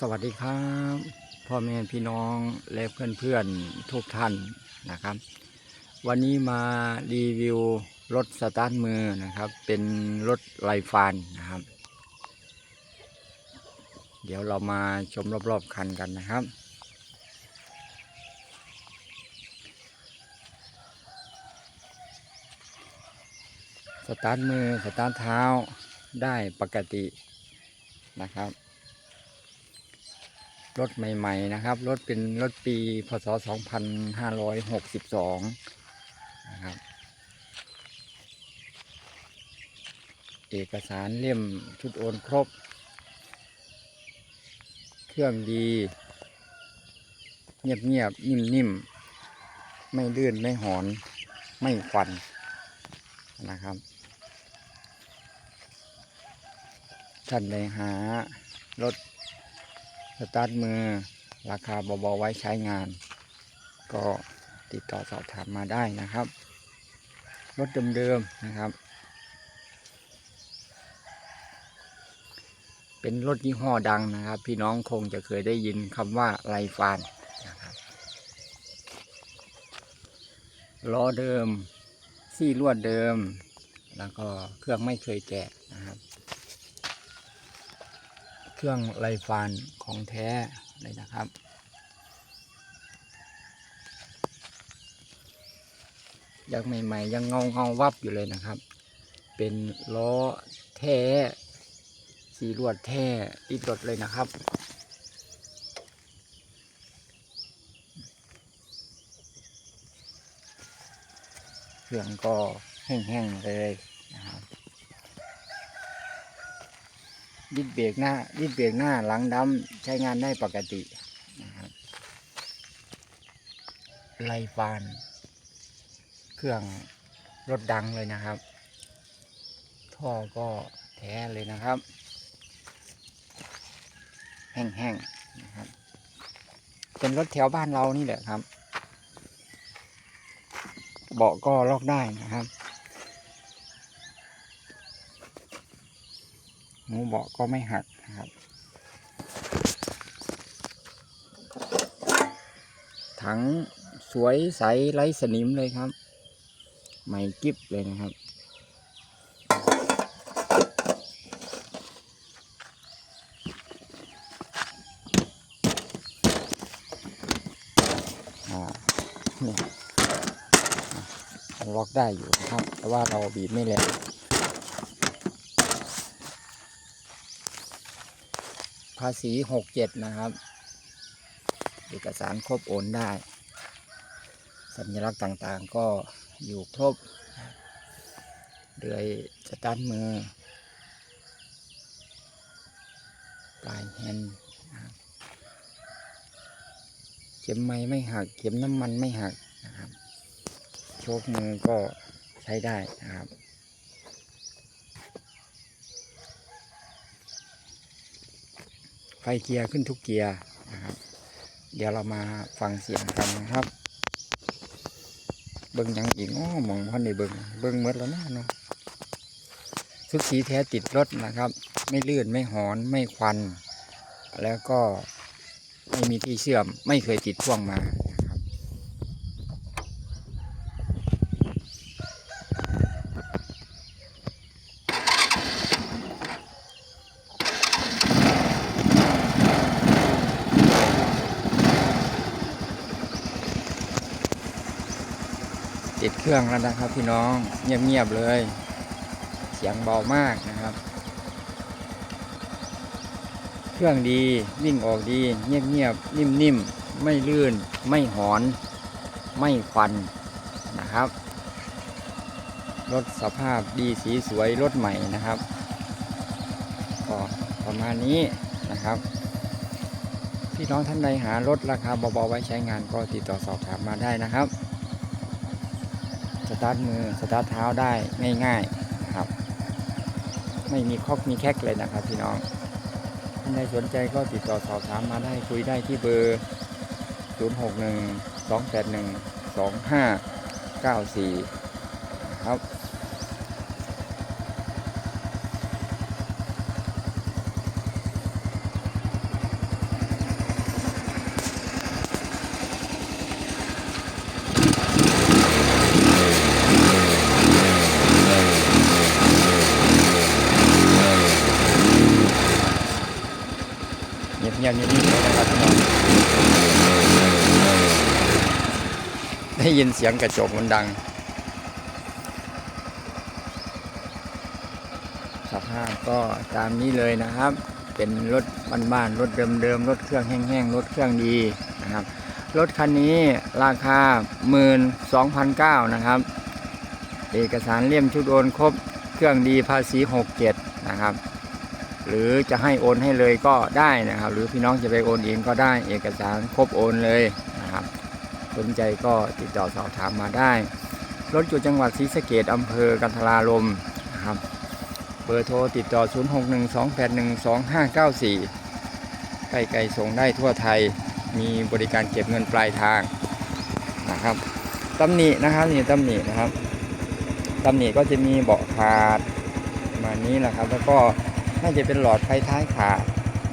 สวัสดีครับพ่อแม่พี่น้องและเพื่อนๆทุกท่านนะครับ วันนี้มารีวิวรถสตาร์ทมือนะครับ เป็นรถไลฟานนะครับ เดี๋ยวเรามาชมรอบๆคันกันนะครับ สตาร์ทมือสตาร์ทเท้าได้ปกตินะครับ รถใหม่ๆนะครับ รถเป็นรถปีพศ 2562 นะครับ เอกสารเล่มชุดโอนครบ เครื่องดี เงียบๆ นิ่มๆ ไม่ลื่น ไม่หอน ไม่ควันนะครับท่านใดหารถ สตาร์ทมือราคาเบาๆไว้ใช้งาน ก็ติดต่อสอบถามมาได้นะครับ รถเดิมๆนะครับ เป็นรถยี่ห้อดังนะครับ พี่น้องคงจะเคยได้ยินคำว่าไลฟานนะครับล้อเดิมซี่ลวดเดิม แล้วก็เครื่องไม่เคยแกะนะครับ รื่องไลฟานของแท้เลยนะครับยังใหม่ ๆ ยังเงาเงาวับอยู่เลยนะครับ เป็นล้อแท้สีลวดแท้ติดรถเลยนะครับ เครื่องก็แห้งๆเลย นะครับดิดเบรกหน้าดิดเบรกหน้าหลังดำใช้งานได้ปกตินะครับไลฟาน เครื่องรถดังเลยนะครับ ท่อก็แท้เลยนะครับ แห้งๆนะครับ เป็นรถแถวบ้านเรานี่แหละครับ เบาะก็ล็อกได้นะครับ หมูเบาะก็ไม่หักนะครับ ถังสวยใสไร้สนิมเลยครับ ใหม่กิฟเลยนะครับ อ่าเนี่ยล็อกได้อยู่นะครับ แต่ว่าเราบีบไม่แรงาษีหกเจ็ดนะครับ เอกสารครบโอนได้ สัญลักษณ์ต่างๆก็อยู่ครบเดือยสตาร์ทมือ ปลายแฮนด์นเข็มไม้ไม่หัก เข็มน้ำมันไม่หักนะครับ โชคมือก็ใช้ได้นะครับ ไฟเกียร์ขึ้นทุกเกียร์นะครับเดี๋ยวเรามาฟังเสียงกันนะครับ เบิ้งยังอีกอ้อมองพันในเบิ้งเบิ้งเมดแล้วนะเนาะสุดสีแท้ติดรถนะครับ ไม่ลื่นไม่หอนไม่ควัน แล้วก็ไม่มีที่เชื่อมไม่เคยติดพ่วงมา ติดเครื่องแล้วนะครับ พี่น้องเงียบๆเลย เสียงเบามากนะครับ เครื่องดีวิ่งออกดี เงียบๆนิ่มๆไม่ลื่น ไม่หอน ไม่ควันนะครับรถสภาพดีสีสวยรถใหม่นะครับก็ประมาณนี้นะครับ พี่น้องท่านใดหารถราคาเบาๆไว้ใช้งานก็ติดต่อสอบถามมาได้นะครับ สตาร์ทมือสตาร์ทเท้าได้ง่ายๆนะครับ ไม่มีคอกมีแคกเลยนะครับพี่น้องท่านใดสนใจก็ติดต่อสอบถามมาได้คุยได้ที่เบอร์ 0 6 1 2 8 1 2 5 9 4 ครับ งียบๆนิ่งๆเลยนะครับพี่น้องได้ยินเสียงกระจกมันดังสภาพก็ตามนี้เลยนะครับ เป็นรถบ้านๆรถเดิมๆรถเครื่องแห้งๆรถเครื่องดีนะครับรถคันนี้ราคา 12,900นะครับ เอกสารเลี่ยมชุดโอนครบ เครื่องดีภาษี 67 นะครับ หรือจะให้โอนให้เลยก็ได้นะครับ หรือพี่น้องจะไปโอนเองก็ได้เอกสารครบโอนเลยนะครับสนใจก็ติดต่อสอบถามมาได้รถอยู่จังหวัดศรีสะเกดอำเภอกันทรารมนะครับเบอร์โทรติดต่อ 0612812594ใกล้ไกลส่งได้ทั่วไทยมีบริการเก็บเงินปลายทางนะครับตำหนินะครับนี่ตำหนินะครับตำหนิก็จะมีเบาะขาดมานี้แหละครับ แล้วก็ น่าจะเป็นหลอดไฟท้ายขาด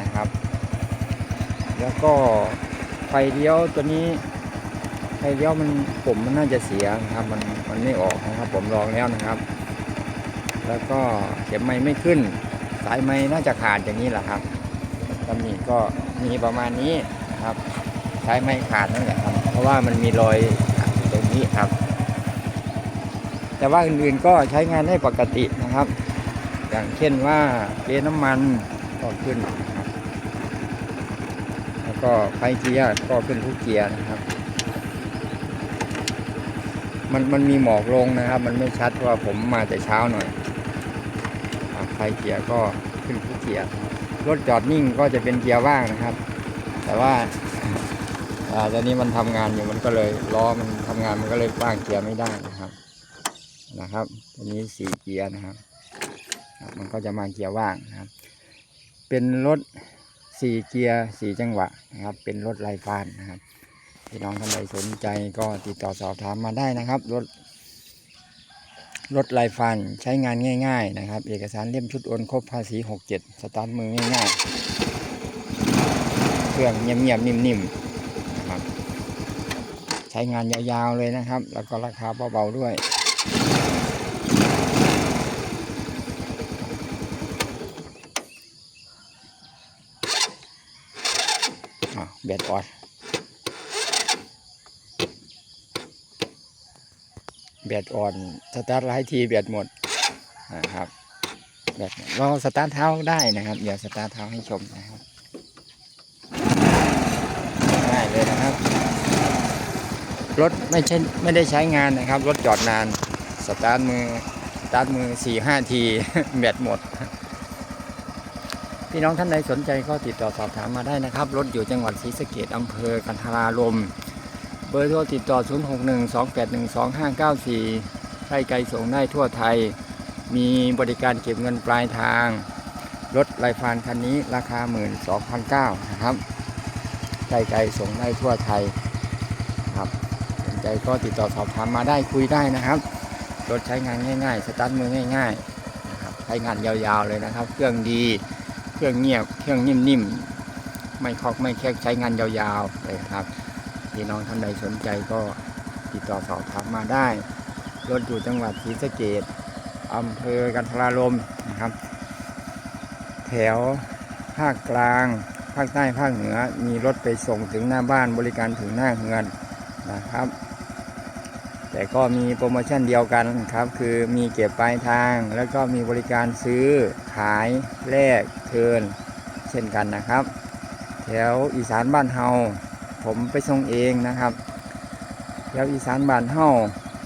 นะครับ แล้วก็ไฟเลี้ยวตัวนี้ไฟเลี้ยวมันผมมันน่าจะเสียนะครับ มันมันไม่ออกนะครับ ผมลองแล้วนะครับ แล้วก็เข็มไม้ไม่ขึ้น สายไม้น่าจะขาดอย่างนี้แหละครับตำหนิก็มีประมาณนี้นะครับ สายไม้ขาดนั่นแหละครับ เพราะว่ามันมีรอยตรงนี้ครับ แต่ว่าอื่นๆก็ใช้งานได้ปกตินะครับ อย่างเช่นว่าเกน้ำมันก็ขึ้นนะครับแล้วก็ไฟเกียร์ก็ขึ้นทุกเกียร์นะครับ มันมันมีหมอกลงนะครับ มันไม่ชัดเพราะว่าผมมาแต่เช้าหน่อยไฟเกียร์ก็ขึ้นทุกเกียร์รถจอดนิ่งก็จะเป็นเกียร์ว่างนะครับ แต่ว่าตอนนี้มันทำงานอยู่มันก็เลยล้อมันทำงานมันก็เลยว่างเกียร์ไม่ได้นะครับนะครับตัวนี้สี่เกียร์นะครับ มันก็จะมาเกียร์ว่างนะครับ เป็นรถสี่เกียร์สี่จังหวะนะครับ เป็นรถไร้ฟานนะครับพี่น้องท่านใดสนใจก็ติดต่อสอบถามมาได้นะครับ รถ รถไร้ฟันใช้งานง่าย ๆ นะครับ เอกสารเล่มชุดโอนครบภาษี67สตาร์ทมือง่ายๆ เครื่องเงียบๆนิ่มๆนะครับ ใช้งานยาวๆเลยนะครับ แล้วก็ราคาเบาๆด้วย แบตออดแบตอ่อน สตาร์ทหลายทีแบตหมดนะครับแบตหมดเราสตาร์ทเท้าได้นะครับ เดี๋ยวสตาร์ทเท้าให้ชมนะครับง่ายเลยนะครับ รถไม่ใช่ไม่ได้ใช้งานนะครับ รถจอดนาน สตาร์ทมือสตาร์ทมือสี่ห้าทีแบตหมด พี่น้องท่านใดสนใจก็ติดต่อสอบถามมาได้นะครับ รถอยู่จังหวัดศรีสะเกดอำเภอกันทรารมเบอร์โทรติดต่อ 0612812594ใกล้ไกลส่งได้ทั่วไทย มีบริการเก็บเงินปลายทาง รถไลฟานคันนี้ราคา 12,900นะครับใกล้ไกลส่งได้ทั่วไทยครับสนใจก็ติดต่อสอบถามมาได้คุยได้นะครับ รถใช้งานง่าย ๆ สตาร์ทมือง่ายๆนะครับใช้งานยาวๆเลยนะครับ เครื่องดี เครื่องเงียบ เครื่องนิ่มๆ ไม่คอกไม่แคกใช้งานยาวๆเลยครับ พี่น้องท่านใดสนใจก็ติดต่อสอบถามมาได้ รถอยู่จังหวัดศรีสะเกดอำเภอกันทรารมนะครับ แถวภาคกลาง ภาคใต้ภาคเหนือ มีรถไปส่งถึงหน้าบ้านบริการถึงหน้าเฮือนนะครับ แต่ก็มีโปรโมชั่นเดียวกันครับ คือมีเก็บปลายทาง แล้วก็มีบริการซื้อขายแลกเทินเช่นกันนะครับ แถวอีสานบ้านเฮาผมไปส่งเองนะครับแล้วอีสานบ้านเฮา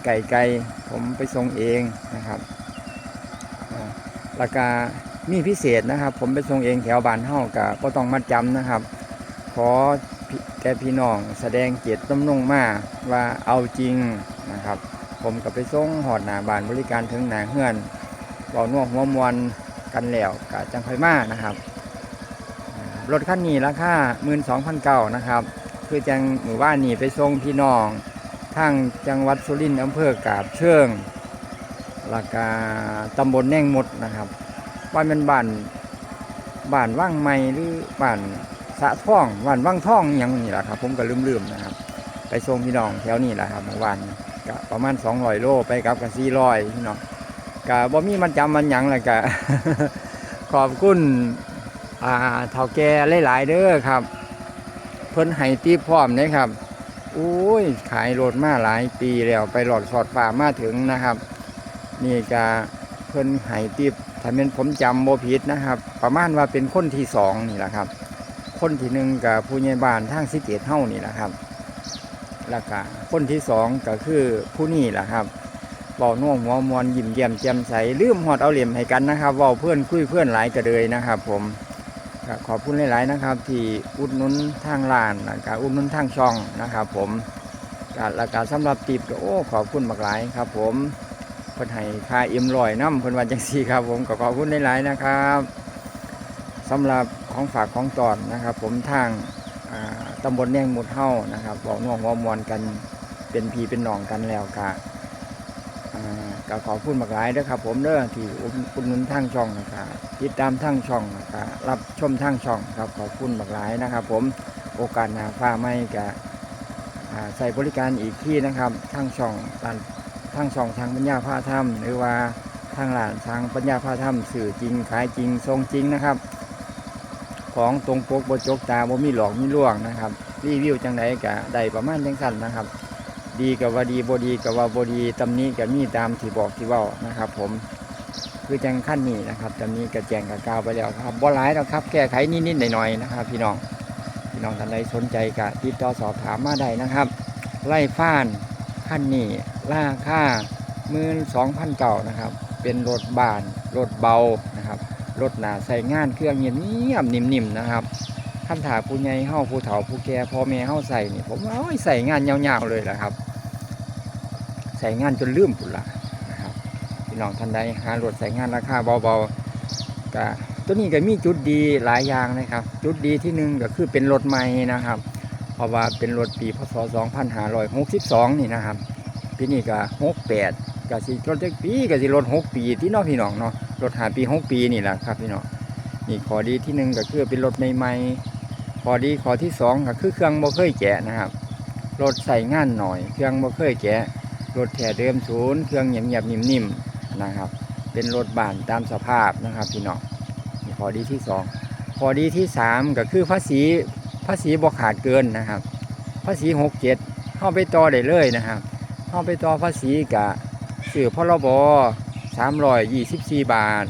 ไก่ไก่ผมไปส่งเองนะครับราคามีพิเศษนะครับ ผมไปส่งเองแถวบ้านเฮากับก็ต้องมาจำนะครับ ขอแกพี่น้องแสดงเกียรติต้มนงมาว่าเอาจริง ครับ ผมก็ไปส่งหอดหนาบานบริการถึงหนาเฮือนเบาหนวกหัวมวนกันแล้วกับจังไฟมานะครับ รถคันนี้ราคา12,900นะครับ คือจังหมู่บ้านนี่ไปส่งพี่น้องทางจังหวัดสุรินทร์อำเภอกาบเชิงราคาตำบลแน่งมดนะครับว่าเป็นบ้านบ้านว่างไม่หรือบ้านสะท่องบ้านว่างท่องอย่างนี้แหละครับ ผมก็ลืมๆนะครับ ไปส่งพี่น้องแถวนี้แหละครับเมื่อวาน ก็ประมาณ200โลไปกับกับ400พี่น้องก็บ่มีมันจำมันหยังแหละก็ขอบคุณอ่าเท่าแก่หลายๆเด้อครับ เพิ่นให้ตีพร้อมเด้ครับโอ้ยขายรถมาหลายปีแล้วไปหลอดสอดฟ้ามาถึงนะครับ นี่ก็เพิ่นให้ตีถ้าเป็นผมจำโมผิดนะครับ ประมาณว่าเป็นคนที่สองนี่แหละครับ คนที่หนึ่งกับผู้ใหญ่บ้านทางสิเกตเฮ้านี่แหละครับ แล้วก็คนที่สองก็คือผู้นี่แหละครับเบาน่วงหัวมวนยิ้มแย้มแจ่มใสลืมหอดเอาเหลี่ยมให้กันนะครับเว้าเพื่อนคุยเพื่อนหลายกระเดยนะครับ ผมขอบคุณหลาย ๆ นะครับ ที่อุดหนุนทางร้านแล้วก็อุดหนุนทางช่องนะครับ ผมแล้วก็สำหรับติบก็โอ้ขอบคุณมากหลายครับ ผมเพิ่นให้ค่าเอ็มลอยน้ำเพิ่นว่าจังซี่ครับ ผมก็ขอบคุณหลาย ๆ นะครับสำหรับของฝากของตอนนะครับ ผมทางอ่า ตำบลแนงหมุดเฮ้านะครับบอกน่วงวอมวนกันเป็นพีเป็นน้องกันแล้วกะก็ขอพูดมากหลายด้อครับผมเด้อที่อุดหนุนทางช่องนะครับติดตามทางช่องนะครับรับชมทางช่องครับขอบคุณมากหลายนะครับ ผมโอกาสหน้าฟ้าไม่กะใส่บริการอีกที่นะครับทางช่องร้านทางช่องทางปัญญาผ้าถ้ำหรือว่าทางร้านทางปัญญาผ้าถ้ำสื่อจริงขายจริงทรงจริงนะครับ ของตรงปกบจกตาบ่มีหลอกมีลวงนะครับรีวิวจังไดกะได้ประมาณจังสั้นนะครับ ดีกับว่าดีบ่ดีกับว่าบ่ดีตำนี้กับมีตามที่บอกที่เว้านะครับ ผมคือจังขั้นนี้นะครับตำนี้กับแจงกับกาวไปแล้วครับบ่หลายแล้วครับ แก้ไขนิดๆหน่อยๆนะครับ พี่น้องพี่น้องท่านใดสนใจกะติดต่อสอบถามมาได้นะครับ ไล่ฟ้านขั้นนี้ราคามื่นสองพันเก่านะครับ เป็นรถบานรถเบานะครับ รถหนาใส่งานเครื่องเงียบเงียบๆนิ่มๆนะครับคันถาผู้ใหญ่เฮาผู้เฒ่าผู้แก่พ่อแม่เฮาใส่นี่ผมว่าโอ้ยใส่งานยาวๆเลยแหละครับ ใส่งานจนลืมปุ่นละนะครับพี่น้องท่านใดหารถใส่งานราคาเบาๆก็ตัวนี้ก็มีจุดดีหลายอย่างนะครับ จุดดีที่หนึ่งก็คือเป็นรถใหม่นะครับ เพราะว่าเป็นรถปีพศ 2562 นี่นะครับปีนี้ก็68ก็สิรถจักปีก็สิรถ6ปีที่น้องพี่น้องเนาะ รถหาปีหกปีนี่แหละครับพี่น้องนี่ข้อดีที่หนึ่งก็คือเป็นรถใหม่ๆข้อดีข้อที่สองก็คือเครื่องบ่เคยแกะนะครับรถใส่งานหน่อย เครื่องบ่เคยแกะรถแถเดิมศูนย์เครื่องเงียบๆนิ่มๆนะครับ เป็นรถบ้านตามสภาพนะครับพี่น้องนี่ข้อดีที่สองข้อดีที่สามก็คือภาษีภาษีบ่ขาดเกินนะครับภาษีหกเจ็ดเข้าไปต่อได้เลยนะครับเข้าไปต่อภาษีกับสื่อพรบ สามร้อยยี่สิบสี่บาท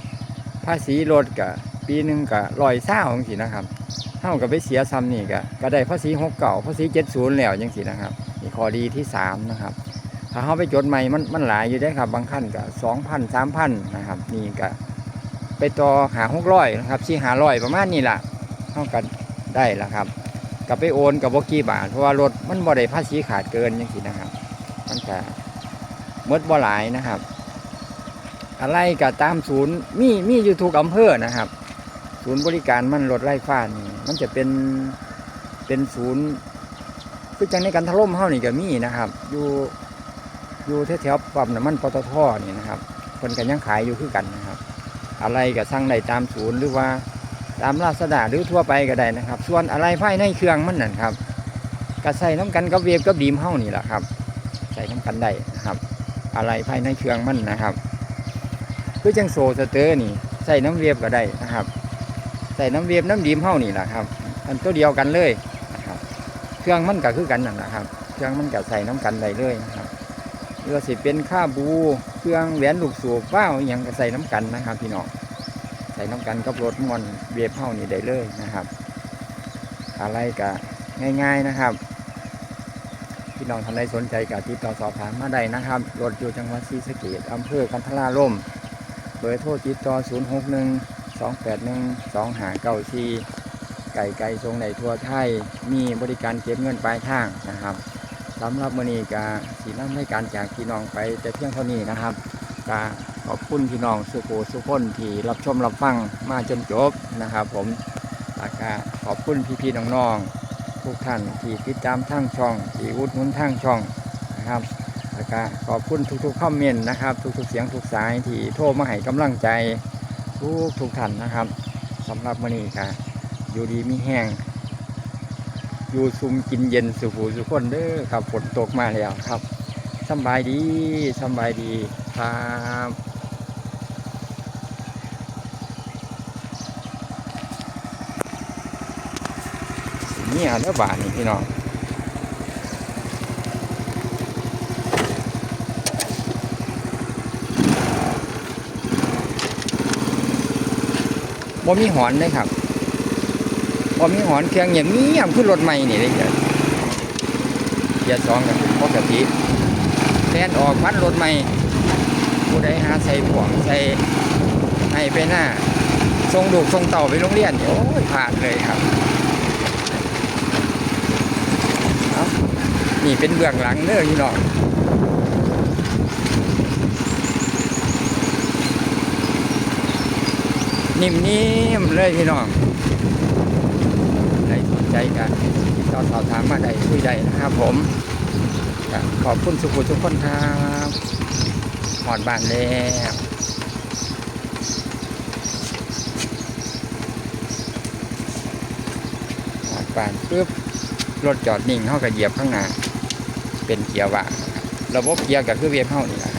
ภาษีรถกะปีหนึ่งกะร้อยเศร้าจังสินะครับเท่ากับไปเสียซ้ำนี่กะก็ได้ภาษีหกเก่าภาษีเจ็ดศูนย์แล้วจังสินะครับนี่ข้อดีที่สามนะครับ ถ้าเขาไปจดใหม่มันมันหลายอยู่ได้ครับ บางขั้นกะสองพันสามพันนะครับ นี่กะไปต่อหาหกร้อยนะครับสี่หาร้อยประมาณนี้แหละเท่ากันได้ละครับกับไปโอนกับบกี้บาทเพราะว่ารถมันบ่ได้ภาษีขาดเกินจังสินะครับมันจะมดบ่หลายนะครับ อะไรก็ตามศูนย์มีมีอยู่ทุกอำเภอนะครับ ศูนย์บริการมันรถไล่ฟ้านี่มันจะเป็นเป็นศูนย์คือจังในการถล่มเฮานี่ก็มีนะครับ อยู่อยู่แถวๆปั๊มน้ำมันปตทนี่นะครับคนกันยังขายอยู่คือกันนะครับ อะไรก็สั่งได้ตามศูนย์หรือว่าตามลาสดาหรือทั่วไปก็ได้นะครับ ส่วนอะไรภายในเครื่องมันนั่นครับก็ใส่น้ำกันกับเวฟกับดีมเฮานี่แหละครับ ใส่น้ำกันได้นะครับ อะไรภายในเครื่องมันนะครับ คือจังโซสเตอร์นี่ใส่น้ำเวียบก็ได้นะครับ ใส่น้ำเวียบน้ำดีมเฮ้านี่แหละครับอันตัวเดียวกันเลยนะครับ เครื่องมันก็คือกันนั่นนะครับ เครื่องมันก็ใส่น้ำกันได้เลยนะครับเรือสิเป็นข้าบู เครื่องแหวนลูกสูบว้าวอย่างก็ใส่น้ำกันนะครับ พี่น้องใส่น้ำกันกับรถมอนเวียบเฮ้านี่ได้เลยนะครับ อะไรก็ง่าย ๆนะครับพี่น้องท่านใดสนใจก็ติดต่อสอบถามมาได้นะครับ รถอยู่จังหวัดศรีสะเกษอำเภอกันทราล่ม เบอร์โทรติดต่อ 0 6 1 2 8 1 2 5 9 4 ไก่ไก่ทรงในทั่วไทย มีบริการเก็บเงินปลายทางนะครับสำหรับมือนี้กาสีน้ำให้การจากพี่น้องไปแต่เพียงเท่านี้นะครับกาขอบคุณพี่น้องสุโขสุขคนที่รับชมรับฟังมาจนจบนะครับ ผมก็ขอบคุณพี่ๆน้องๆทุกท่านที่ติดตามทางช่องที่อุดหนุนทางช่องนะครับ แล้วก็ขอบคุณทุกๆคอมเมนต์นะครับ ทุกๆเสียงทุกสายที่โทรมาให้กำลังใจทุกทุกท่านนะครับสำหรับมื้อนี้ค่ะอยู่ดีมีแห้งอยู่ซุมกินเย็นสุขูสุขคนเด้อครับฝนตกมาแล้วครับสบายดีสบายดีครับเมียแล้วบาทนี่พี่น้อง บ่มีหอนเลยครับบ่มีหอนเครื่องเงียบเงียบขึ้นรถใหม่นี่เลยจ้ะเกียร์สองกันปกติแฟนออกพันรถใหม่ผู้ใดหาใส่ผวงใส่ให้ไปหน้าทรงลูกทรงเต่าไปโรงเรียนโอ้ยผ่านเลยครับนี่เป็นเบื้องหลังเด้อพี่น้อง นิ่มๆเลยพี่น้องใครสนใจกันติดต่อสอบถามมาได้คุยได้นะครับผมขอบคุณสุขุทุกคนครับหอดบ้านแล้วหอดบ้านปุ๊บรถจอดนิ่งเข้าก็เหยียบข้างหน้าเป็นเกียร์ว่างระบบเกียร์ก็คือเวียบเฮานี่ะ